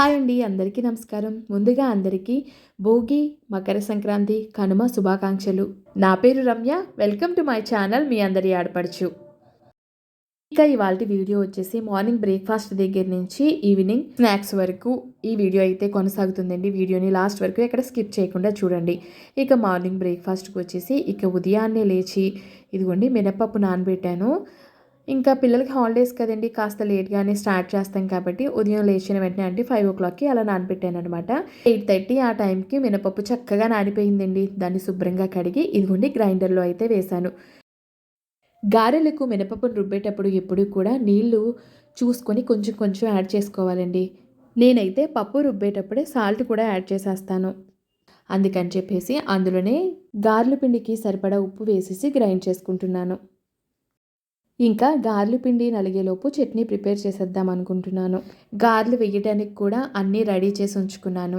Hi అండి అందరికీ నమస్కారం. ముందుగా అందరికీ భోగి మకర సంక్రాంతి కనుమ శుభాకాంక్షలు. నా పేరు Ramya. Welcome to my channel మీ అందరి ఆడపడుచు ఇక ఇవాళ వీడియో వచ్చేసి మార్నింగ్ బ్రేక్ఫాస్ట్ దగ్గర నుంచి ఈవినింగ్ స్నాక్స్ వరకు ఈ వీడియో అయితే కొనసాగుతుందండి. వీడియోని లాస్ట్ వరకు ఎక్కడ స్కిప్ చేయకుండా చూడండి. ఇక మార్నింగ్ బ్రేక్ఫాస్ట్కి వచ్చేసి ఇక ఉదయాన్నే లేచి ఇదిగోండి మినపప్పు నానబెట్టాను. ఇంకా పిల్లలకి హాలిడేస్ కదండి కాస్త లేట్గానే స్టార్ట్ చేస్తాం కాబట్టి ఉదయం లేచిన వెంటనే అంటే ఫైవ్ ఓ క్లాక్కి అలా నానబెట్టాను అనమాట ఎయిట్ థర్టీ ఆ టైంకి మినపప్పు చక్కగా నానిపోయిందండి. దాన్ని శుభ్రంగా కడిగి ఇదిగోండి గ్రైండర్లో అయితే వేశాను. గారెలకు మినపప్పును రుబ్బేటప్పుడు ఎప్పుడు కూడా నీళ్ళు చూసుకొని కొంచెం కొంచెం యాడ్ చేసుకోవాలండి. నేనైతే పప్పు రుబ్బేటప్పుడే సాల్ట్ కూడా యాడ్ చేసేస్తాను. అందుకని చెప్పేసి అందులోనే గారెల పిండికి సరిపడా ఉప్పు వేసేసి గ్రైండ్ చేసుకుంటున్నాను. ఇంకా గార్లు పిండి నలిగేలోపు చట్నీ ప్రిపేర్ చేసేద్దాం అనుకుంటున్నాను. గార్లు వేయడానికి కూడా అన్నీ రెడీ చేసి ఉంచుకున్నాను.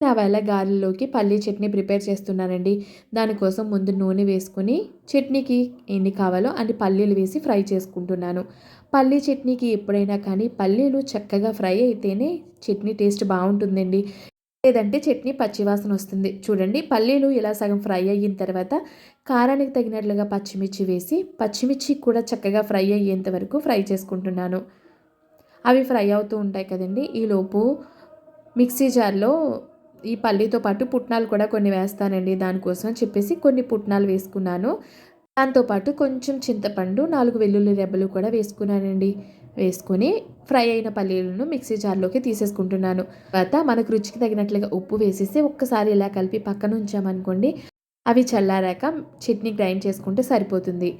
నా వేళ గారెల్లోకి పల్లీ చట్నీ ప్రిపేర్ చేస్తున్నానండి. దానికోసం ముందు నూనె వేసుకుని చట్నీకి ఎన్ని కావాలో అన్ని పల్లీలు వేసి ఫ్రై చేసుకుంటున్నాను. పల్లీ చట్నీకి ఎప్పుడైనా కానీ పల్లీలు చక్కగా ఫ్రై అయితేనే చట్నీ టేస్ట్ బాగుంటుందండి. లేదంటే చట్నీ పచ్చివాసన వస్తుంది. చూడండి పల్లీలు ఇలా సగం ఫ్రై అయిన తర్వాత కారానికి తగినట్లుగా పచ్చిమిర్చి వేసి పచ్చిమిర్చి కూడా చక్కగా ఫ్రై అయ్యేంత వరకు ఫ్రై చేసుకుంటున్నాను. అవి ఫ్రై అవుతూ ఉంటాయి కదండి. ఈలోపు మిక్సీ జార్లో ఈ పల్లీతో పాటు పుట్నాలు కూడా కొన్ని వేస్తానండి దానికోసం చెప్పేసి కొన్ని పుట్నాలు వేసుకున్నాను. దాంతోపాటు కొంచెం చింతపండు నాలుగు వెల్లుల్లి రెబ్బలు కూడా వేసుకున్నానండి. వేసుకొని ఫ్రై అయిన పల్లీలను మిక్సీ జార్లోకి తీసేసుకుంటున్నాను. తర్వాత మనకు రుచికి తగినట్లుగా ఉప్పు వేసేసి ఒక్కసారి ఇలా కలిపి పక్కన ఉంచామనుకోండి అవి చల్లారాక చట్నీ గ్రైండ్ చేసుకుంటే సరిపోతుంది.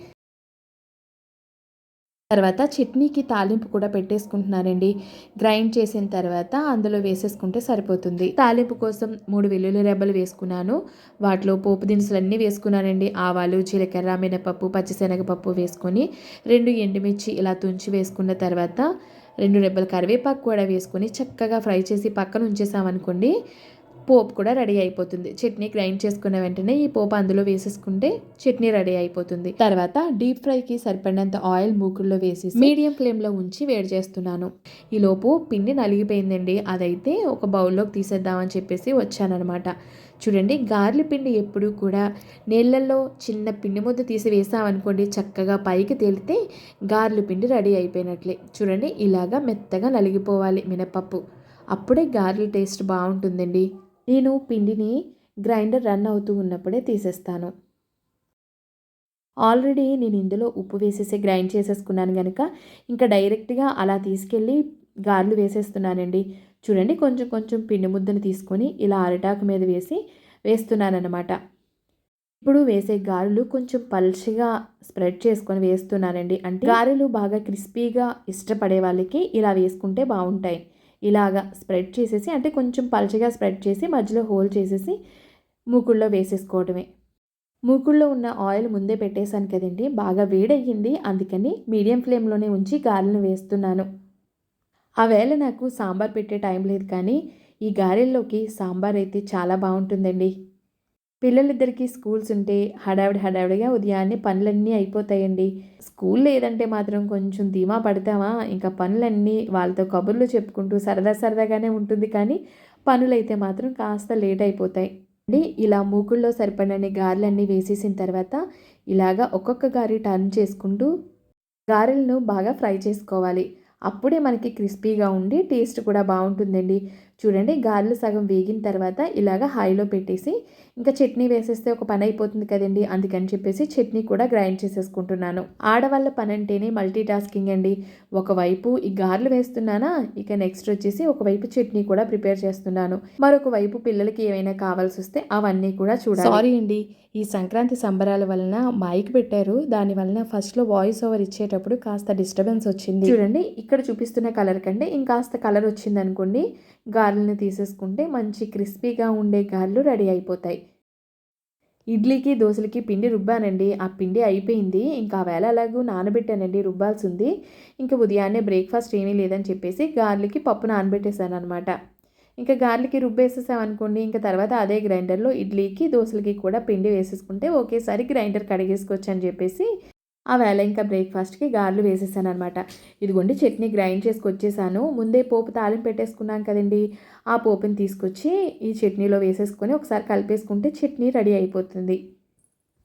తర్వాత చట్నీకి తాలింపు కూడా పెట్టేసుకుంటున్నానండి గ్రైండ్ చేసిన తర్వాత అందులో వేసేసుకుంటే సరిపోతుంది. తాలింపు కోసం మూడు వెల్లుల్లి రెబ్బలు వేసుకున్నాను. వాటిలో పోపు దినుసులు అన్నీ వేసుకున్నానండి. ఆవాలు జీలకర్ర మినపప్పు పచ్చిశనగపప్పు వేసుకొని రెండు ఎండుమిర్చి ఇలా తుంచి వేసుకున్న తర్వాత రెండు రెబ్బల కరివేపాకు కూడా వేసుకొని చక్కగా ఫ్రై చేసి పక్కన ఉంచేసామనుకోండి పోపు కూడా రెడీ అయిపోతుంది. చట్నీ గ్రైండ్ చేసుకున్న వెంటనే ఈ పోపు అందులో వేసేసుకుంటే చట్నీ రెడీ అయిపోతుంది. తర్వాత డీప్ ఫ్రైకి సరిపడినంత ఆయిల్ మూకుల్లో వేసి మీడియం ఫ్లేమ్లో ఉంచి వేడి చేస్తున్నాను. ఈ లోపు పిండి నలిగిపోయిందండి. అదైతే ఒక బౌల్లోకి తీసేద్దామని చెప్పేసి వచ్చానమాట చూడండి గార్లి పిండి ఎప్పుడు కూడా నీళ్ళల్లో చిన్న పిండి ముద్ద తీసి వేసామనుకోండి చక్కగా పైకి తేలితే గార్లు పిండి రెడీ అయిపోయినట్లే. చూడండి ఇలాగా మెత్తగా నలిగిపోవాలి మినపప్పు. అప్పుడే గార్లి టేస్ట్ బాగుంటుందండి. నేను పిండిని గ్రైండర్ రన్ అవుతూ ఉన్నప్పుడే తీసేస్తాను. ఆల్రెడీ నేను ఇందులో ఉప్పు వేసేసి గ్రైండ్ చేసేసుకున్నాను కనుక ఇంకా డైరెక్ట్గా అలా తీసుకెళ్ళి గార్లు వేసేస్తున్నానండి. చూడండి కొంచెం కొంచెం పిండి ముద్దను తీసుకొని ఇలా అరిటాకు మీద వేసి వేస్తున్నానన్నమాట. ఇప్పుడు వేసే గారెలు కొంచెం పల్చిగా స్ప్రెడ్ చేసుకొని వేస్తున్నానండి. అంటే గారెలు బాగా క్రిస్పీగా ఇష్టపడే వాళ్ళకి ఇలా వేసుకుంటే బాగుంటాయి. ఇలాగా స్ప్రెడ్ చేసేసి అంటే కొంచెం పలచగా స్ప్రెడ్ చేసి మధ్యలో హోల్ చేసేసి మూకుల్లో వేసేసుకోవడమే మూకుల్లో ఉన్న ఆయిల్ ముందే పెట్టేశాను కదండి బాగా వేడయ్యింది. అందుకని మీడియం ఫ్లేమ్లోనే ఉంచి గారెలను వేస్తున్నాను. ఆ వేళ నాకు సాంబార్ పెట్టే టైం లేదు కానీ ఈ గారెల్లోకి సాంబార్ అయితే చాలా బాగుంటుందండి. పిల్లలిద్దరికీ స్కూల్స్ ఉంటే హడావిడి హడావిడిగా ఉదయాన్నే పనులన్నీ అయిపోతాయండి. స్కూల్ లేదంటే మాత్రం కొంచెం ధీమా పడతామా? ఇంకా పనులన్నీ వాళ్ళతో కబుర్లు చెప్పుకుంటూ సరదా సరదాగానే ఉంటుంది కానీ పనులైతే మాత్రం కాస్త లేట్ అయిపోతాయి. అండి ఇలా మూకుల్లో సరిపడని గారెలన్నీ వేసేసిన తర్వాత ఇలాగా ఒక్కొక్క గారి టర్న్ చేసుకుంటూ గారెలను బాగా ఫ్రై చేసుకోవాలి. అప్పుడే మనకి క్రిస్పీగా ఉండి టేస్ట్ కూడా బాగుంటుందండి. చూడండి గారెలు సగం వేగిన తర్వాత ఇలాగ హైలో పెట్టేసి ఇంకా చట్నీ వేసేస్తే ఒక పని అయిపోతుంది కదండి అందుకని చెప్పేసి చట్నీ కూడా గ్రైండ్ చేసేసుకుంటున్నాను. ఆడవాళ్ళ పని అంటేనే మల్టీ టాస్కింగ్ అండి. ఒకవైపు ఈ గారెలు వేస్తున్నానా ఇక నెక్స్ట్ వచ్చేసి ఒకవైపు చట్నీ కూడా ప్రిపేర్ చేస్తున్నాను. మరొక వైపు పిల్లలకి ఏమైనా కావాల్సి వస్తే అవన్నీ కూడా చూడాలి. సారీ అండి ఈ సంక్రాంతి సంబరాల వలన మైక్ పెట్టారు దాని వలన ఫస్ట్లో వాయిస్ ఓవర్ ఇచ్చేటప్పుడు కాస్త డిస్టర్బెన్స్ వచ్చింది. చూడండి ఇక్కడ చూపిస్తున్న కలర్ కంటే ఇంకాస్త కలర్ వచ్చింది అనుకోండి గారెలను తీసేసుకుంటే మంచి క్రిస్పీగా ఉండే గారెలు రెడీ అయిపోతాయి. ఇడ్లీకి దోశలకి పిండి రుబ్బానండి. ఆ పిండి అయిపోయింది. ఇంకా వేళ అలాగూ నానబెట్టానండి. రుబ్బాల్సి ఉంది ఇంకా ఉదయాన్నే బ్రేక్ఫాస్ట్ ఏమీ లేదని చెప్పేసి గార్లకి పప్పు నానబెట్టేశాను అనమాట ఇంకా గార్లకి రుబ్బేసేసామనుకోండి ఇంకా తర్వాత అదే గ్రైండర్లో ఇడ్లీకి దోశలకి కూడా పిండి వేసేసుకుంటే ఒకేసారి గ్రైండర్ కడిగేసుకోవచ్చు అని చెప్పేసి ఆ వేళ ఇంకా బ్రేక్ఫాస్ట్కి గారెలు వేసేసాను అనమాట ఇదిగోండి చట్నీ గ్రైండ్ చేసుకొచ్చేసాను. ముందే పోపు తాలింపు పెట్టేసుకున్నాను కదండి. ఆ పోపుని తీసుకొచ్చి ఈ చట్నీలో వేసేసుకొని ఒకసారి కలిపేసుకుంటే చట్నీ రెడీ అయిపోతుంది.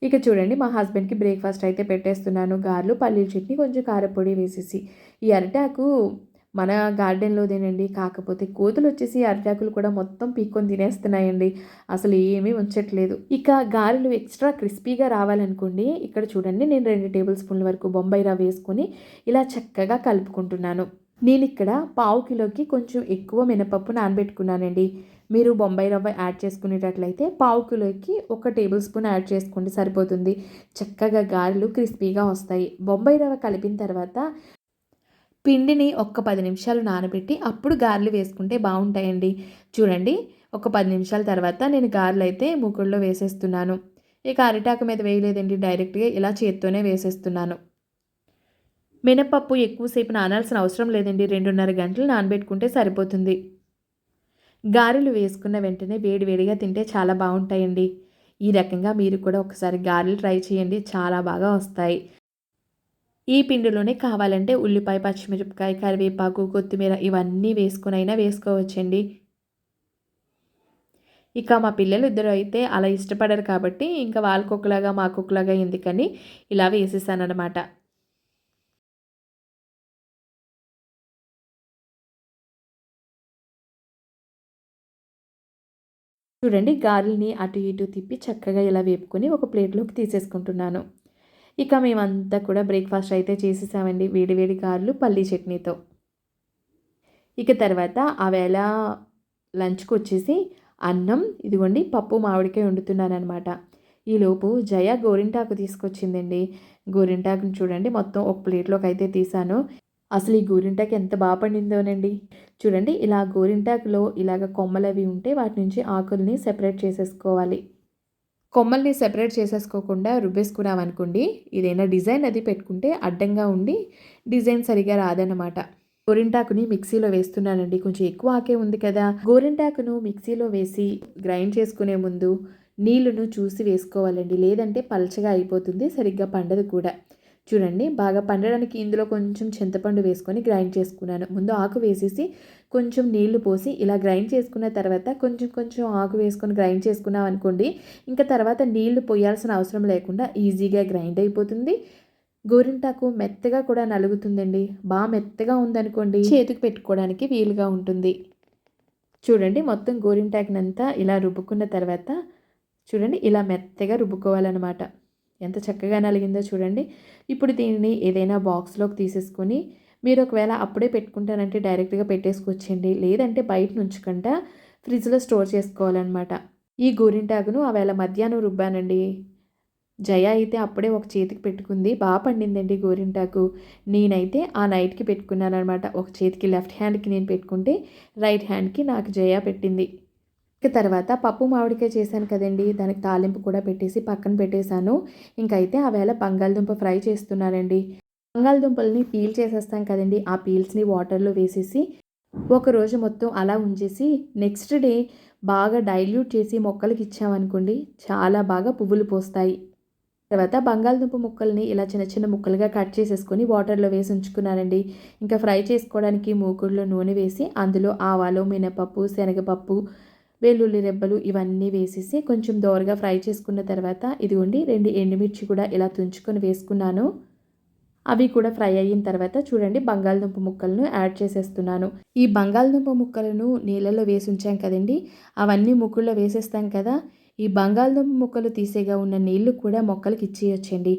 ఇక చూడండి మా హస్బెండ్కి బ్రేక్ఫాస్ట్ అయితే పెట్టేస్తున్నాను. గారెలు పల్లీల చట్నీ కొంచెం కారపొడి వేసేసి. ఈ అరిటాకు మన గార్డెన్లోదేనండి కాకపోతే కోతులు వచ్చేసి అరిటాకులు కూడా మొత్తం పీక్కొని తినేస్తున్నాయండి. అసలు ఏమీ ఉంచట్లేదు. ఇక గారెలు ఎక్స్ట్రా క్రిస్పీగా రావాలనుకోండి ఇక్కడ చూడండి నేను రెండు టేబుల్ స్పూన్ల వరకు బొంబాయి రవ్వ వేసుకొని ఇలా చక్కగా కలుపుకుంటున్నాను. నేను ఇక్కడ పావు కిలోకి కొంచెం ఎక్కువ మినపప్పు నానబెట్టుకున్నానండి. మీరు బొంబాయి రవ్వ యాడ్ చేసుకునేటట్లయితే పావు కిలోకి ఒక టేబుల్ స్పూన్ యాడ్ చేసుకోండి సరిపోతుంది. చక్కగా గారెలు క్రిస్పీగా వస్తాయి. బొంబాయి రవ్వ కలిపిన తర్వాత పిండిని ఒక్క పది నిమిషాలు నానబెట్టి అప్పుడు గారెలు వేసుకుంటే బాగుంటాయండి. చూడండి ఒక పది నిమిషాల తర్వాత నేను గారెలు అయితే మూకుళ్ళలో వేసేస్తున్నాను. ఇక అరిటాకు మీద వేయలేదండి డైరెక్ట్గా ఇలా చేత్తోనే వేసేస్తున్నాను. మినపప్పు ఎక్కువసేపు నానాల్సిన అవసరం లేదండి రెండున్నర గంటలు నానబెట్టుకుంటే సరిపోతుంది. గారెలు వేసుకున్న వెంటనే వేడివేడిగా తింటే చాలా బాగుంటాయండి. ఈ రకంగా మీరు కూడా ఒకసారి గారెలు ట్రై చేయండి చాలా బాగా వస్తాయి. ఈ పిండిలోనే కావాలంటే ఉల్లిపాయ పచ్చిమిరపకాయ కరివేపాకు కొత్తిమీర ఇవన్నీ వేసుకునైనా వేసుకోవచ్చండి. ఇక మా పిల్లలు ఇద్దరు అయితే అలా ఇష్టపడరు కాబట్టి ఇంకా వాళ్ళకొకలాగా మాకొకలాగా ఎందుకని ఇలా వేసేసానమాట చూడండి గారెల్ని అటు ఇటు తిప్పి చక్కగా ఇలా వేపుకొని ఒక ప్లేట్లోకి తీసేసుకుంటున్నాను. ఇక మేమంతా కూడా బ్రేక్ఫాస్ట్ అయితే చేసేసామండి. వేడివేడి వేడి గారెలు పల్లీ చట్నీతో. ఇక తర్వాత ఆవేళ లంచ్కి వచ్చేసి అన్నం ఇదిగోండి పప్పు మామిడికాయ వండుతున్నాను ఈలోపు జయ గోరింటాకు తీసుకొచ్చిందండి. గోరింటాకుని చూడండి మొత్తం ఒక ప్లేట్లోకి అయితే తీసాను. అసలు ఈ గోరింటాకు ఎంత బాగా పండిందోనండి. చూడండి ఇలా గోరింటాకులో ఇలాగ కొమ్మలు అవి ఉంటే వాటి నుంచి ఆకుల్ని సెపరేట్ చేసేసుకోవాలి. కొమ్మల్ని సెపరేట్ చేసేసుకోకుండా రుబ్బేసుకున్నాం అనుకోండి ఏదైనా డిజైన్ అది పెట్టుకుంటే అడ్డంగా ఉండి డిజైన్ సరిగా రాదన్నమాట. గోరింటాకుని మిక్సీలో వేస్తున్నానండి కొంచెం ఎక్కువ ఆకే ఉంది కదా. గోరింటాకును మిక్సీలో వేసి గ్రైండ్ చేసుకునే ముందు నీళ్ళను చూసి వేసుకోవాలండి లేదంటే పలచగా అయిపోతుంది సరిగ్గా పండదు కూడా. చూడండి బాగా పండడానికి ఇందులో కొంచెం చింతపండు వేసుకొని గ్రైండ్ చేసుకున్నాను. ముందు ఆకు వేసేసి కొంచెం నీళ్ళు పోసి ఇలా గ్రైండ్ చేసుకున్న తర్వాత కొంచెం కొంచెం ఆకు వేసుకొని గ్రైండ్ చేసుకున్నాం అనుకోండి ఇంకా తర్వాత నీళ్ళు పోయాల్సిన అవసరం లేకుండా ఈజీగా గ్రైండ్ అయిపోతుంది. గోరింటాకు మెత్తగా కూడా నలుగుతుందండి. బాగా మెత్తగా ఉందనుకోండి. చేతికి పెట్టుకోవడానికి వీలుగా ఉంటుంది. చూడండి మొత్తం గోరింటాకునంతా ఇలా రుబ్బుకున్న తర్వాత చూడండి ఇలా మెత్తగా రుబ్బుకోవాలన్నమాట. ఎంత చక్కగా నలిగిందో చూడండి. ఇప్పుడు దీనిని ఏదైనా బాక్స్లోకి తీసేసుకొని మీరు ఒకవేళ అప్పుడే పెట్టుకుంటానంటే డైరెక్ట్గా పెట్టేసుకొచ్చండి. లేదంటే బయట నుంచుకుంటా ఫ్రిడ్జ్లో స్టోర్ చేసుకోవాలన్నమాట. ఈ గోరింటాకును ఆవేళ మధ్యాహ్నం రుబ్బానండి. జయ అయితే అప్పుడే ఒక చేతికి పెట్టుకుంది. బాగా పండిందండి గోరింటాకు. నేనైతే ఆ నైట్కి పెట్టుకున్నాను అనమాట ఒక చేతికి లెఫ్ట్ హ్యాండ్కి నేను పెట్టుకుంటే రైట్ హ్యాండ్కి నాకు జయ పెట్టింది. ఇక తర్వాత పప్పు మామిడికాయ చేశాను కదండి. దానికి తాలింపు కూడా పెట్టేసి పక్కన పెట్టేశాను. ఇంకైతే ఆవేళ బంగాళదుంప ఫ్రై చేస్తున్నానండి. బంగాళదుంపల్ని పీల్ చేసేస్తాం కదండి. ఆ పీల్స్ని వాటర్లో వేసేసి ఒకరోజు మొత్తం అలా ఉంచేసి నెక్స్ట్ డే బాగా డైల్యూట్ చేసి మొక్కలకి ఇచ్చామనుకోండి చాలా బాగా పువ్వులు పోస్తాయి. తర్వాత బంగాళదుంప ముక్కల్ని ఇలా చిన్న చిన్న ముక్కలుగా కట్ చేసేసుకొని వాటర్లో వేసి ఉంచుకున్నానండి. ఇంకా ఫ్రై చేసుకోవడానికి మూకుడులో నూనె వేసి అందులో ఆవాలు మినపప్పు శనగపప్పు వెల్లుల్లి రెబ్బలు ఇవన్నీ వేసేసి కొంచెం దోరగా ఫ్రై చేసుకున్న తర్వాత ఇదిగోండి రెండు ఎండుమిర్చి కూడా ఇలా తుంచుకొని వేసుకున్నాను. అవి కూడా ఫ్రై అయిన తర్వాత చూడండి బంగాళదుంప ముక్కలను యాడ్ చేసేస్తున్నాను. ఈ బంగాళదుంప ముక్కలను నీళ్ళలో వేసి ఉంచాం కదండి అవన్నీ ముక్కుల్లో వేసేస్తాం కదా. ఈ బంగాళదుంప ముక్కలు తీసేగా ఉన్న నీళ్ళు కూడా మొక్కలకి ఇచ్చేయొచ్చండి.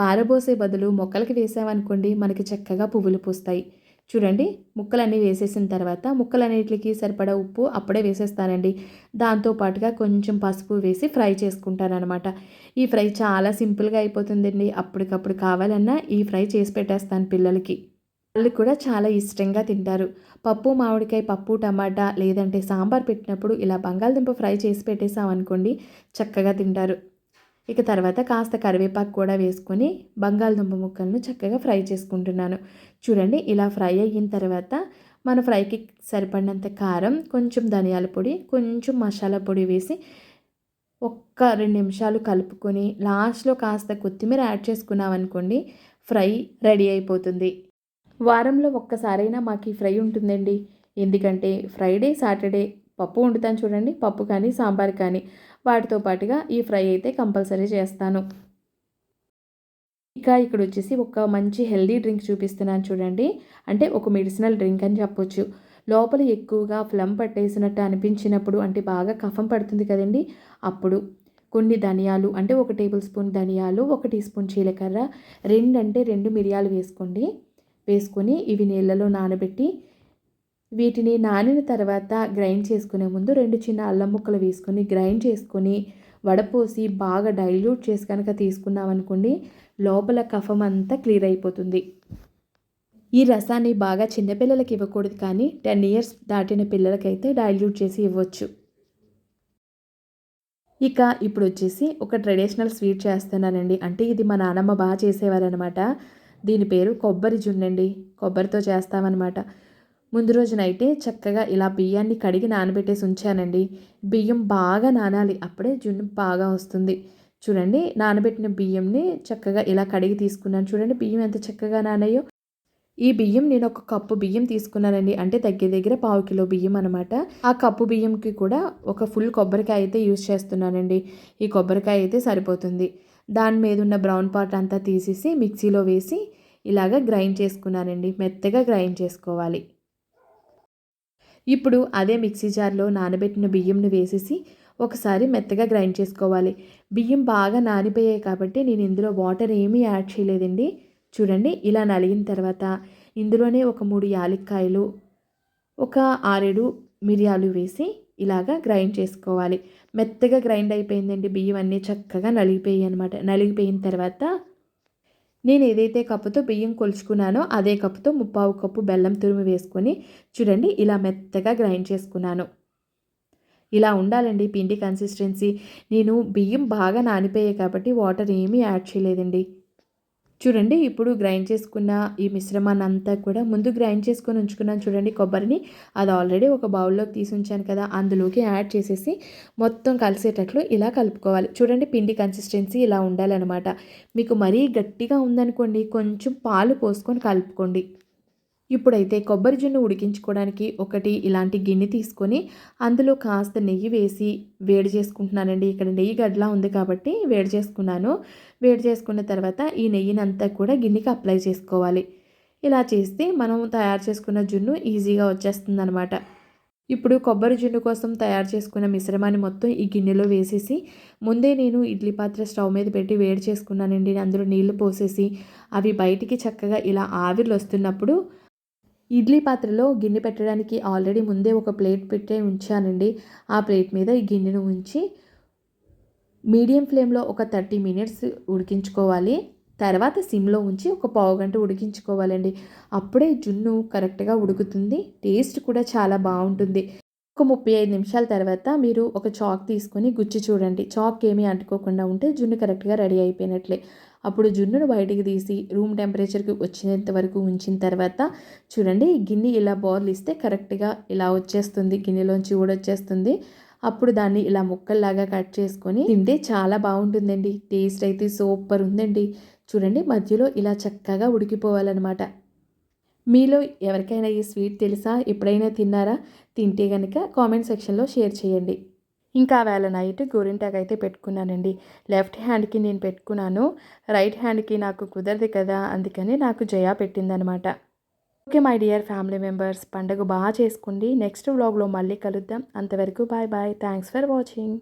పారబోసే బదులు మొక్కలకి వేసామనుకోండి మనకి చక్కగా పువ్వులు పూస్తాయి. చూడండి ముక్కలన్నీ వేసేసిన తర్వాత ముక్కలన్నిటికి సరిపడా ఉప్పు అప్పుడే వేసేస్తానండి. దాంతో పాటుగా కొంచెం పసుపు వేసి ఫ్రై చేసుకుంటానమాట ఈ ఫ్రై చాలా సింపుల్గా అయిపోతుందండి. అప్పటికప్పుడు కావాలన్నా ఈ ఫ్రై చేసి పెట్టేస్తాను పిల్లలకి. వాళ్ళు కూడా చాలా ఇష్టంగా తింటారు. పప్పు మామిడికాయ పప్పు టమాటా లేదంటే సాంబార్ పెట్టినప్పుడు ఇలా బంగాళదుంప ఫ్రై చేసి పెట్టేసామనుకోండి చక్కగా తింటారు. ఇక తర్వాత కాస్త కరివేపాకు కూడా వేసుకొని బంగాళదుంప ముక్కలను చక్కగా ఫ్రై చేసుకుంటున్నాను. చూడండి ఇలా ఫ్రై అయిన తర్వాత మన ఫ్రైకి సరిపడినంత కారం కొంచెం ధనియాల పొడి కొంచెం మసాలా పొడి వేసి ఒక్క రెండు నిమిషాలు కలుపుకొని లాస్ట్లో కాస్త కొత్తిమీర యాడ్ చేసుకున్నామనుకోండి ఫ్రై రెడీ అయిపోతుంది. వారంలో ఒక్కసారైనా మాకు ఈ ఫ్రై ఉంటుందండి. ఎందుకంటే ఫ్రైడే సాటర్డే పప్పు వండుతాను చూడండి పప్పు కానీ సాంబార్ కానీ. వాటితో పాటుగా ఈ ఫ్రై అయితే కంపల్సరీ చేస్తాను. ఇక ఇక్కడ వచ్చేసి ఒక మంచి హెల్దీ డ్రింక్ చూపిస్తున్నాను చూడండి. అంటే ఒక మెడిసినల్ డ్రింక్ అని చెప్పొచ్చు. లోపల ఎక్కువగా ఫ్లమ్ పట్టేసినట్టు అనిపించినప్పుడు అంటే బాగా కఫం పడుతుంది కదండి అప్పుడు కొన్ని ధనియాలు అంటే ఒక టేబుల్ స్పూన్ ధనియాలు ఒక టీ స్పూన్ జీలకర్ర రెండు అంటే రెండు మిరియాలు వేసుకోండి. వేసుకొని ఇవి నీళ్ళలో నానబెట్టి వీటిని నానిన తర్వాత గ్రైండ్ చేసుకునే ముందు రెండు చిన్న అల్లం ముక్కలు వేసుకొని గ్రైండ్ చేసుకొని వడపోసి బాగా డైల్యూట్ చేసి కనుక తీసుకున్నాం అనుకోండి లోపల కఫం అంతా క్లియర్ అయిపోతుంది. ఈ రసాన్ని బాగా చిన్నపిల్లలకి ఇవ్వకూడదు కానీ టెన్ ఇయర్స్ దాటిన పిల్లలకైతే డైల్యూట్ చేసి ఇవ్వచ్చు. ఇక ఇప్పుడు వచ్చేసి ఒక ట్రెడిషనల్ స్వీట్ చేస్తున్నానండి. అంటే ఇది మా నానమ్మ బాగా చేసేవారనమాట దీని పేరు కొబ్బరి జున్నండి. కొబ్బరితో చేస్తామన్నమాట. ముందు రోజునైతే చక్కగా ఇలా బియ్యాన్ని కడిగి నానబెట్టేసి ఉంచానండి. బియ్యం బాగా నానాలి. అప్పుడే జున్ను బాగా వస్తుంది. చూడండి నానబెట్టిన బియ్యంని చక్కగా ఇలా కడిగి తీసుకున్నాను. చూడండి బియ్యం ఎంత చక్కగా నానాయో. ఈ బియ్యం నేను ఒక కప్పు బియ్యం తీసుకున్నానండి. అంటే దగ్గర దగ్గర పావు కిలో బియ్యం అనమాట ఆ కప్పు బియ్యంకి కూడా ఒక ఫుల్ కొబ్బరికాయ అయితే యూజ్ చేస్తున్నానండి. ఈ కొబ్బరికాయ అయితే సరిపోతుంది. దాని మీద ఉన్న బ్రౌన్ పార్ట్ అంతా తీసేసి మిక్సీలో వేసి ఇలాగ గ్రైండ్ చేసుకున్నానండి. మెత్తగా గ్రైండ్ చేసుకోవాలి. ఇప్పుడు అదే మిక్సీ జార్లో నానబెట్టిన బియ్యంను వేసేసి ఒకసారి మెత్తగా గ్రైండ్ చేసుకోవాలి. బియ్యం బాగా నానిపోయాయి కాబట్టి నేను ఇందులో వాటర్ ఏమీ యాడ్ చేయలేదండి. చూడండి ఇలా నలిగిన తర్వాత ఇందులోనే ఒక మూడు యాలక్కాయలు ఒక ఆరేడు మిరియాలు వేసి ఇలాగా గ్రైండ్ చేసుకోవాలి. మెత్తగా గ్రైండ్ అయిపోయిందండి బియ్యం అన్నీ చక్కగా నలిగిపోయాయి అనమాట నలిగిపోయిన తర్వాత నేను ఏదైతే కప్పుతో బియ్యం కొలుచుకున్నానో అదే కప్పుతో ముప్పావు కప్పు బెల్లం తురుము వేసుకొని చూడండి ఇలా మెత్తగా గ్రైండ్ చేసుకున్నాను. ఇలా ఉండాలండి పిండి కన్సిస్టెన్సీ నేను బియ్యం బాగా నానిపోయాయి కాబట్టి వాటర్ ఏమీ యాడ్ చేయలేదండి. చూడండి ఇప్పుడు గ్రైండ్ చేసుకున్న ఈ మిశ్రమాన్ని అంతా కూడా ముందు గ్రైండ్ చేసుకొని ఉంచుకున్నాను చూడండి కొబ్బరిని. అది ఆల్రెడీ ఒక బౌల్లోకి తీసి ఉంచాను కదా అందులోకి యాడ్ చేసేసి మొత్తం కలిసేటట్లు ఇలా కలుపుకోవాలి. చూడండి పిండి కన్సిస్టెన్సీ ఇలా ఉండాలన్నమాట. మీకు మరీ గట్టిగా ఉందనుకోండి కొంచెం పాలు పోసుకొని కలుపుకోండి. ఇప్పుడైతే కొబ్బరి జున్ను ఉడికించుకోవడానికి ఒకటి ఇలాంటి గిన్నె తీసుకొని అందులో కాస్త నెయ్యి వేసి వేడి చేసుకుంటున్నానండి. ఇక్కడ నెయ్యి గడ్లా ఉంది కాబట్టి వేడి చేసుకున్నాను. వేడి చేసుకున్న తర్వాత ఈ నెయ్యిని అంతా కూడా గిన్నెకి అప్లై చేసుకోవాలి. ఇలా చేస్తే మనం తయారు చేసుకున్న జున్ను ఈజీగా వచ్చేస్తుంది అనమాట ఇప్పుడు కొబ్బరి జున్ను కోసం తయారు చేసుకున్న మిశ్రమాన్ని మొత్తం ఈ గిన్నెలో వేసేసి ముందే నేను ఇడ్లీ పాత్ర స్టవ్ మీద పెట్టి వేడి చేసుకున్నానండి. అందులో నీళ్ళు పోసేసి అవి బయటికి చక్కగా ఇలా ఆవిర్లు వస్తున్నప్పుడు ఇడ్లీ పాత్రలో గిన్నె పెట్టడానికి ఆల్రెడీ ముందే ఒక ప్లేట్ పెట్టే ఉంచానండి. ఆ ప్లేట్ మీద ఈ గిన్నెను ఉంచి మీడియం ఫ్లేమ్లో ఒక థర్టీ మినిట్స్ ఉడికించుకోవాలి. తర్వాత సిమ్లో ఉంచి ఒక పావు గంట ఉడికించుకోవాలండి. అప్పుడే జున్ను కరెక్ట్గా ఉడుకుతుంది. టేస్ట్ కూడా చాలా బాగుంటుంది. ఒక ముప్పై ఐదు నిమిషాల తర్వాత మీరు ఒక చాక్ తీసుకొని గుచ్చి చూడండి. చాక్ ఏమీ అంటుకోకుండా ఉంటే జున్ను కరెక్ట్గా రెడీ అయిపోయినట్లే. అప్పుడు జున్నును బయటికి తీసి రూమ్ టెంపరేచర్కి వచ్చేంత వరకు ఉంచిన తర్వాత చూడండి గిన్నె ఇలా బౌల్ ఇస్తే కరెక్ట్గా ఇలా వచ్చేస్తుంది గిన్నెలోంచి కూడా వచ్చేస్తుంది. అప్పుడు దాన్ని ఇలా ముక్కల్లాగా కట్ చేసుకొని తింటే చాలా బాగుంటుందండి టేస్ట్ అయితే సూపర్ ఉందండి. చూడండి మధ్యలో ఇలా చక్కగా ఉడికిపోవాలన్నమాట. మీలో ఎవరికైనా ఈ స్వీట్ తెలుసా? ఎప్పుడైనా తిన్నారా? తింటే కనుక కామెంట్ సెక్షన్లో షేర్ చేయండి. ఇంకా వేళ నైట్ గోరింటాకు అయితే పెట్టుకున్నానండి. లెఫ్ట్ హ్యాండ్కి నేను పెట్టుకున్నాను. రైట్ హ్యాండ్కి నాకు కుదరదు కదా అందుకని నాకు Jaya పెట్టిందనమాట. Okay my dear family members పండుగ బాగా చేసుకోండి నెక్స్ట్ వ్లాగ్లో మళ్ళీ కలుద్దాం. అంతవరకు bye bye. Thanks for watching.